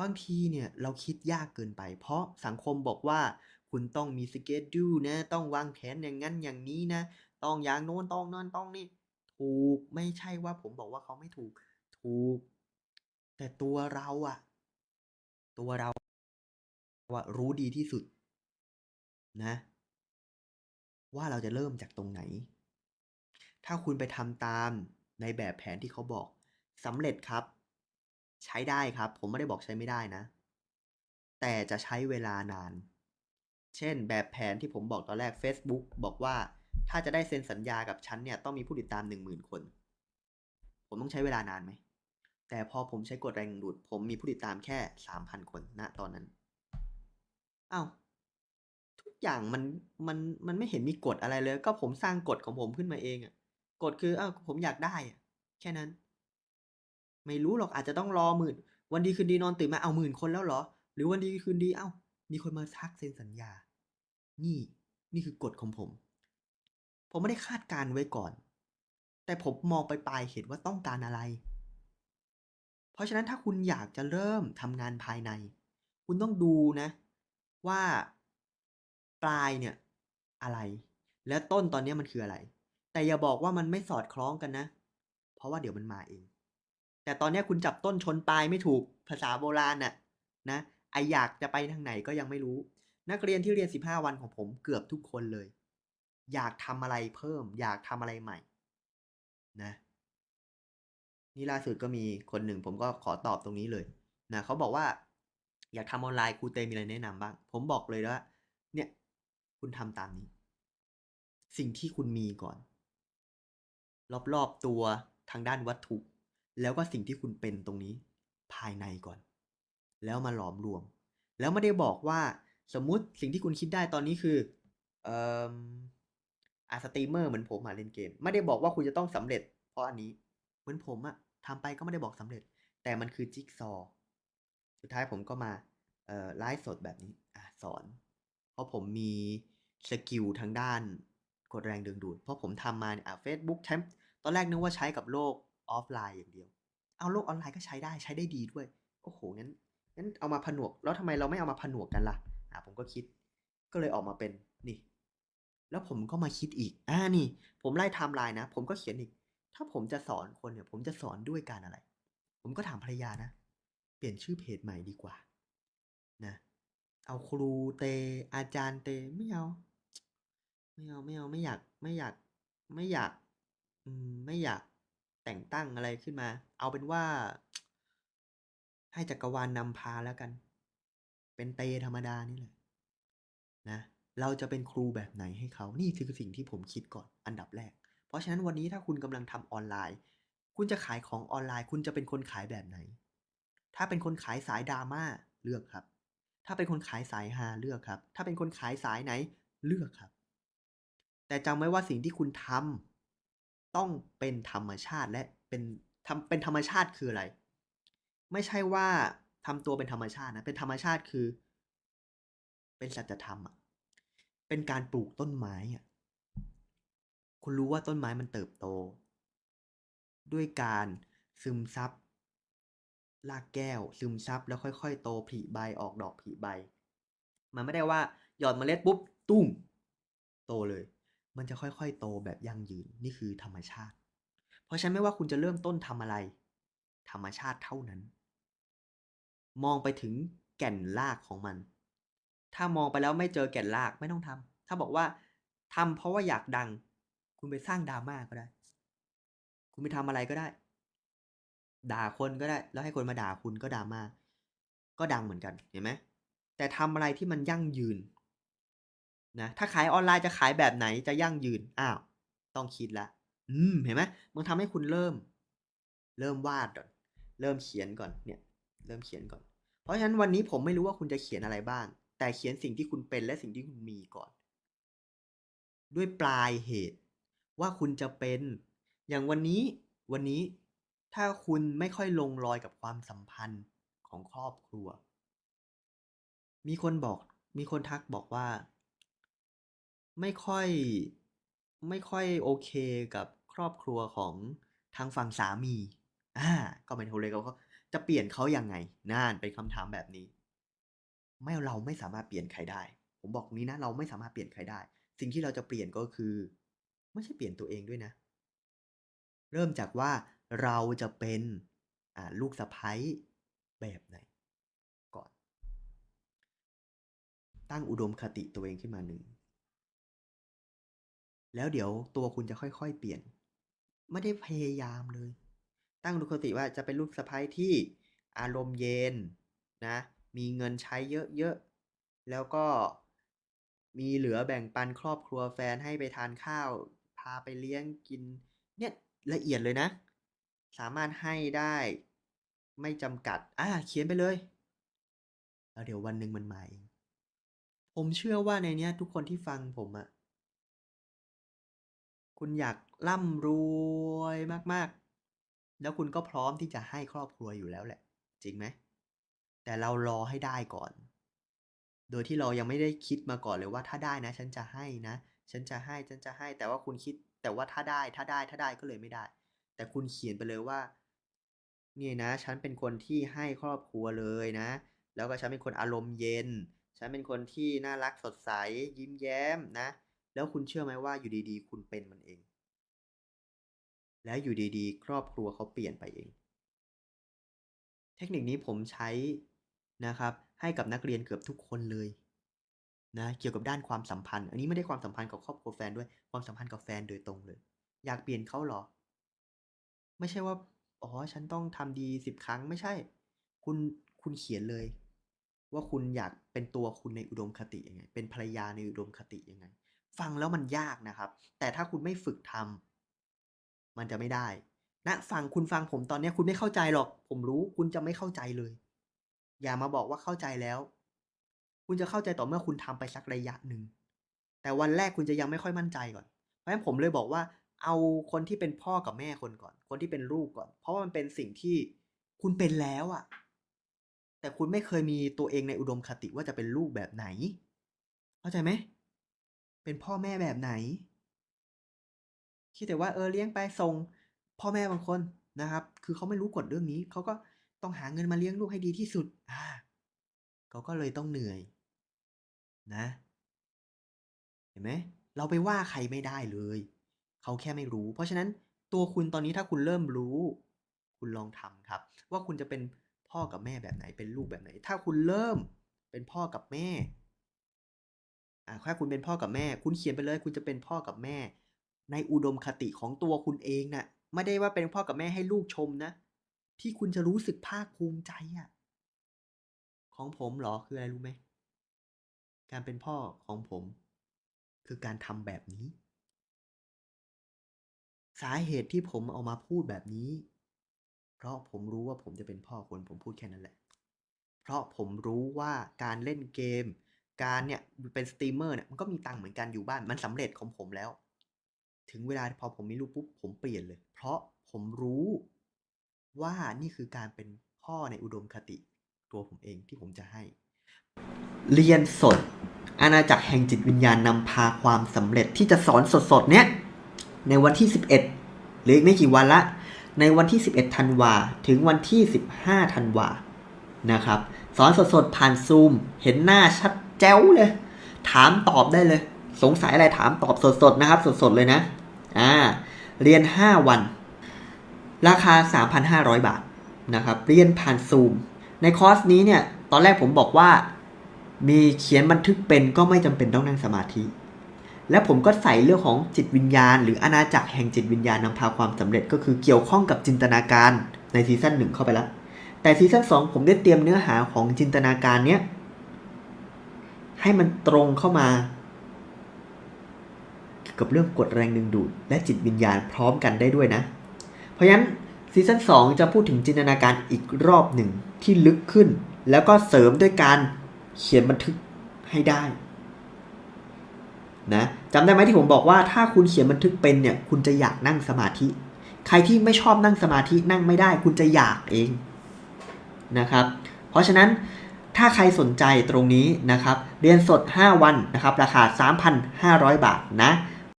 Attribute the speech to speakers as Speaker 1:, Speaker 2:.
Speaker 1: บางทีเนี่ยเราคิดยากเกินไป เพราะสังคมบอกว่าคุณต้องมี schedule นะ ต้องวางแผนอย่างงั้นอย่างนี้นะ ต้องอย่างโน้นต้องนั่นต้องนี่ ถูกไม่ใช่ว่าผมบอกว่าเขาไม่ถูก ถูก แต่ตัวเราอะตัวเราอะรู้ดีที่สุด นะ ว่าเราจะเริ่มจากตรงไหน ถ้าคุณไปทำตามในแบบแผนที่เขาบอกสำเร็จครับ ใช้ได้ครับ ผมไม่ได้บอกใช้ไม่ได้นะ แต่จะใช้เวลานาน เช่นแบบแผนที่ผมบอกตอนแรก Facebook บอกว่าถ้าจะได้เซ็นสัญญากับฉันเนี่ย ต้องมีผู้ติดตาม 10,000 คน ผมต้องใช้เวลานานไหม แต่พอผมใช้กฎแรงดูด ผมมีผู้ติดตามแค่ 3,000 คนณตอนนั้นอ้าวทุกอย่างมันมันมันไม่เห็นมีกฎอะไรเลย ก็ผมสร้างกฎของผมขึ้นมาเองอะกฎคืออ้าวผมอยากได้อะแค่นั้น ไม่รู้หรอกอาจจะต้องรอหมื่น วันดีคืนดีนอนตื่นมาเอาว10,000คนแล้วเหรอ?หรือวันดีคืนดีเอ้า มีคนมาทักเซ็นสัญญา นี่ นี่คือกฎของผม ผมไม่ได้คาดการณ์ไว้ก่อน แต่ผมมองไปปลายเหตุว่าต้องการอะไร เพราะฉะนั้นถ้าคุณอยากจะเริ่มทำงานภายใน คุณต้องดูนะ ว่าปลายเนี่ยอะไร และต้นตอนนี้มันคืออะไร แต่อย่าบอกว่ามันไม่สอดคล้องกันนะ เพราะว่าเดี๋ยวมันมาเอง แต่ตอนนี้คุณจับต้นชนปลายไม่ถูกภาษาโบราณน่ะนะไออยากจะไปทางไหนก็ยังไม่รู้ นักเรียนที่เรียน 15 วันของผมเกือบทุกคนเลย อยากทำอะไรเพิ่ม อยากทำอะไรใหม่นะนี่ล่าสุดก็มีคนหนึ่งผมก็ขอตอบตรงนี้เลยนะเขาบอกว่า อยากทำออนไลน์ครูเตมีอะไรแนะนำบ้าง?ผมบอกเลยว่า เนี่ยคุณทำตามนี้ สิ่งที่คุณมีก่อน รอบๆตัวทางด้านวัตถุ แล้วก็สิ่งที่คุณเป็นตรงนี้ภายในก่อน แล้วมาหลอมรวม แล้วไม่ได้บอกว่าสมมุติสิ่งที่คุณคิดได้ตอนนี้คือเอ่ออาสตรีมเมอร์เหมือนผมอะเล่นเกม ไม่ได้บอกว่าคุณจะต้องสำเร็จ เพราะอันนี้เหมือนผมอะทำไปก็ไม่ได้บอกสำเร็จ แต่มันคือจิ๊กซอว์สุดท้ายผมก็มาเอ่อไลฟ์สดแบบนี้อสอน เพราะผมมีสกิลทางด้านกฎแรงดึงดูด เพราะผมทำมาเนี่ยอ่าเฟซบุ๊กใช้ตอนแรกนึกว่าใช้กับโลก ออฟไลน์อย่างเดียว เอาโลกออนไลน์ก็ใช้ได้ใช้ได้ดีด้วย โอ้โฮงั้นงั้นเอามาผนวก แล้วทำไมเราไม่เอามาผนวกกันล่ะ?อ่าผมก็คิดก็เลยออกมาเป็นนี่ แล้วผมก็มาคิดอีกอานี่ ผมไล่ไทม์ไลน์นะ ผมก็เขียนอีก ถ้าผมจะสอนคนเนี่ย ผมจะสอนด้วยการอะไร?ผมก็ถามภรรยานะ เปลี่ยนชื่อเพจใหม่ดีกว่า นะ เอาครูเต อาจารย์เตไม่เอาไม่เอาไม่เอาไม่อยากไม่อยาก ไม่อยาก อืมไม่อยาก แต่งตั้งอะไรขึ้นมา เอาเป็นว่า ให้จักรวาลนำพาแล้วกัน เป็นเตธรรมดานี่แหละนะเราจะเป็นครูแบบไหนให้เขา นี่คือสิ่งที่ผมคิดก่อนอันดับแรก เพราะฉะนั้นวันนี้ถ้าคุณกำลังทำออนไลน์ คุณจะขายของออนไลน์ คุณจะเป็นคนขายแบบไหน?ถ้าเป็นคนขายสาย drama เลือกครับ ถ้าเป็นคนขายสายฮาเลือกครับ ถ้าเป็นคนขายสายไหนเลือกครับ แต่จำไว้ว่าสิ่งที่คุณทำ ต้องเป็นธรรมชาติและเป็นทำเป็นธรรมชาติคืออะไร?ไม่ใช่ว่าทำตัวเป็นธรรมชาตินะเป็นธรรมชาติคือ เป็นสัจธรรมอะเป็นการปลูกต้นไม้อะคุณรู้ว่าต้นไม้มันเติบโต ด้วยการซึมซับรากแก้ว ซึมซับแล้วค่อย ๆ โตผลิใบออกดอกผลิใบ มันไม่ได้ว่าหย่อนเมล็ดปุ๊บตุ้ม โตเลย มันจะค่อยๆ โตแบบยั่งยืนนี่คือธรรมชาติ เพราะฉะนั้นไม่ว่าคุณจะเริ่มต้นทำอะไร ธรรมชาติเท่านั้น มองไปถึงแก่นรากของมัน ถ้ามองไปแล้วไม่เจอแก่นรากไม่ต้องทำถ้าบอกว่าทำเพราะว่าอยากดัง คุณไปสร้าง drama ก็ได้ คุณไปทำอะไรก็ได้ ด่าคนก็ได้ แล้วให้คนมาด่าคุณก็ drama ก็ดังเหมือนกันเห็นไหม?แต่ทำอะไรที่มันยั่งยืน นะถ้าขายออนไลน์จะขายแบบไหนจะยั่งยืนอ้าว ต้องคิดแล้วอืมเห็นไหม?มันทำให้คุณเริ่ม เริ่มวาดก่อนเริ่มเขียนก่อนเนี่ย เริ่มเขียนก่อน เพราะฉะนั้นวันนี้ผมไม่รู้ว่าคุณจะเขียนอะไรบ้าง แต่เขียนสิ่งที่คุณเป็นและสิ่งที่คุณมีก่อน ด้วยปลายเหตุ ว่าคุณจะเป็น อย่างวันนี้วันนี้ถ้าคุณไม่ค่อยลงรอยกับความสัมพันธ์ของครอบครัว มีคนบอก มีคนทักบอกว่า ไม่ค่อยไม่ค่อยโอเคกับครอบครัวของทางฝั่งสามีอ่าก็หมายถึงเลยเขาจะเปลี่ยนเขายังไงนั่นเป็นคำถามแบบนี้ ไม่เราไม่สามารถเปลี่ยนใครได้ ผมบอกตรงนี้นะ เราไม่สามารถเปลี่ยนใครได้ สิ่งที่เราจะเปลี่ยนก็คือ ไม่ใช่เปลี่ยนตัวเองด้วยนะ เริ่มจากว่าเราจะเป็นอ่าลูกสะใภ้แบบไหนก่อน ตั้งอุดมคติตัวเองขึ้นมาหนึ่ง แล้วเดี๋ยวตัวคุณจะค่อยๆ เปลี่ยน ไม่ได้พยายามเลย ตั้งอุดมคติว่าจะเป็นลูกสะใภ้ที่อารมณ์เย็นนะ มีเงินใช้เยอะๆ แล้วก็มีเหลือแบ่งปันครอบครัวแฟนให้ไปทานข้าว พาไปเลี้ยงกิน เนี่ยละเอียดเลยนะ สามารถให้ได้ไม่จำกัด อ่าเขียนไปเลย แล้วเดี๋ยววันหนึ่งมันมาเองผมเชื่อว่าในเนี้ยทุกคนที่ฟังผมอะ คุณอยากร่ำรวยมากๆ แล้วคุณก็พร้อมที่จะให้ครอบครัวอยู่แล้วแหละ จริงไหม แต่เรารอให้ได้ก่อน โดยที่เรายังไม่ได้คิดมาก่อนเลยว่าถ้าได้นะ ฉันจะให้นะ ฉันจะให้ ฉันจะให้ แต่ว่าคุณคิด แต่ว่าถ้าได้ ถ้าได้ ถ้าได้ก็เลยไม่ได้ แต่คุณเขียนไปเลยว่า เนี่ยนะ ฉันเป็นคนที่ให้ครอบครัวเลยนะ แล้วก็ฉันเป็นคนอารมณ์เย็น ฉันเป็นคนที่น่ารักสดใส ยิ้มแย้มนะ แล้วคุณเชื่อไหมว่าอยู่ดีๆ คุณเป็นมันเอง แล้วอยู่ดีๆ ครอบครัวเขาเปลี่ยนไปเอง เทคนิคนี้ผมใช้นะครับ ให้กับนักเรียนเกือบทุกคนเลยนะเกี่ยวกับด้านความสัมพันธ์ อันนี้ไม่ได้ความสัมพันธ์กับครอบครัวแฟนด้วยความสัมพันธ์กับแฟนโดยตรงเลย อยากเปลี่ยนเขาเหรอ ไม่ใช่ว่าอ๋อฉันต้องทำดี10ครั้งไม่ใช่ คุณคุณเขียนเลย ว่าคุณอยากเป็นตัวคุณในอุดมคติยังไง เป็นภรรยาในอุดมคติยังไง ฟังแล้วมันยากนะครับ แต่ถ้าคุณไม่ฝึกทำมันจะไม่ได้ณฟังคุณฟังผมตอนนี้คุณไม่เข้าใจหรอก ผมรู้คุณจะไม่เข้าใจเลย อย่ามาบอกว่าเข้าใจแล้ว คุณจะเข้าใจต่อเมื่อคุณทำไปสักระยะหนึ่งแต่วันแรกคุณจะยังไม่ค่อยมั่นใจก่อน เพราะฉะนั้นผมเลยบอกว่า เอาคนที่เป็นพ่อกับแม่คนก่อน คนที่เป็นลูกก่อน เพราะว่ามันเป็นสิ่งที่คุณเป็นแล้วอะแต่คุณไม่เคยมีตัวเองในอุดมคติว่าจะเป็นลูกแบบไหน เข้าใจไหม เป็นพ่อแม่แบบไหน คิดแต่ว่าเออเลี้ยงไปส่งพ่อแม่บางคนนะครับ คือเขาไม่รู้กฎเรื่องนี้เขาก็ต้องหาเงินมาเลี้ยงลูกให้ดีที่สุดอ่าเขาก็เลยต้องเหนื่อย นะ เห็นไหมเราไปว่าใครไม่ได้เลยเขาแค่ไม่รู้ เพราะฉะนั้นตัวคุณตอนนี้ถ้าคุณเริ่มรู้ คุณลองทำครับ ว่าคุณจะเป็นพ่อกับแม่แบบไหนเป็นลูกแบบไหน ถ้าคุณเริ่มเป็นพ่อกับแม่ อ่าถ้าคุณเป็นพ่อกับแม่ คุณเขียนไปเลย คุณจะเป็นพ่อกับแม่ ในอุดมคติของตัวคุณเองน่ะไม่ได้ว่าเป็นพ่อกับแม่ให้ลูกชมนะ ที่คุณจะรู้สึกภาคภูมิใจอะของผมเหรอคืออะไรรู้ไหม?การเป็นพ่อของผม คือการทำแบบนี้ สาเหตุที่ผมเอามาพูดแบบนี้ เพราะผมรู้ว่าผมจะเป็นพ่อคุณผมพูดแค่นั้นแหละ เพราะผมรู้ว่าการเล่นเกม การเนี่ยเป็นสตรีมเมอร์เนี่ยมันก็มีตังค์เหมือนกันอยู่บ้านมันสำเร็จของผมแล้ว ถึงเวลาพอผมมีลูกปุ๊บผมเปลี่ยนเลย เพราะผมรู้ว่านี่คือการเป็นพ่อในอุดมคติตัวผมเองที่ผมจะให้ เรียนสด อาณาจักรแห่งจิตวิญญาณนำพาความสำเร็จที่จะสอนสดๆ เนี้ยในวันที่ 11เหลืออีกไม่กี่วันล้วในวันที่ 11ธันวาถึงวันที่ 15ธันวานะครับ สอนสดๆ ผ่าน Zoom เห็นหน้าชัด แจ๋วเลย ถามตอบได้เลย สงสัยอะไรถามตอบสดๆนะครับ สดๆเลยนะ อ่า เรียน 5 วัน ราคา 3,500 บาทนะครับ เรียนผ่าน Zoom ในคอร์สนี้เนี่ย ตอนแรกผมบอกว่า มีเขียนบันทึกเป็นก็ไม่จำเป็นต้องนั่งสมาธิ และผมก็ใส่เรื่องของจิตวิญญาณ หรืออาณาจักรแห่งจิตวิญญาณนำพาความสำเร็จก็คือเกี่ยวข้องกับจินตนาการในซีซั่น1เข้าไปแล้วแต่ซีซั่น2ผมได้เตรียมเนื้อหาของจินตนาการเนี้ย ให้มันตรงเข้ามาเกี่ยวกับเรื่องกฎแรงดึงดูดและจิตวิญญาณพร้อมกันได้ด้วยนะ เพราะฉะนั้นซีซั่น2 จะพูดถึงจินตนาการอีกรอบหนึ่งที่ลึกขึ้น แล้วก็เสริมด้วยการเขียนบันทึกให้ได้นะจำได้ไหมที่ผมบอกว่าถ้าคุณเขียนบันทึกเป็นเนี่ยคุณจะอยากนั่งสมาธิ ใครที่ไม่ชอบนั่งสมาธินั่งไม่ได้ คุณจะอยากเองนะครับ เพราะฉะนั้น ถ้าใครสนใจตรงนี้นะครับ เรียนสด 5 วันนะครับ ราคา 3,500 บาทนะ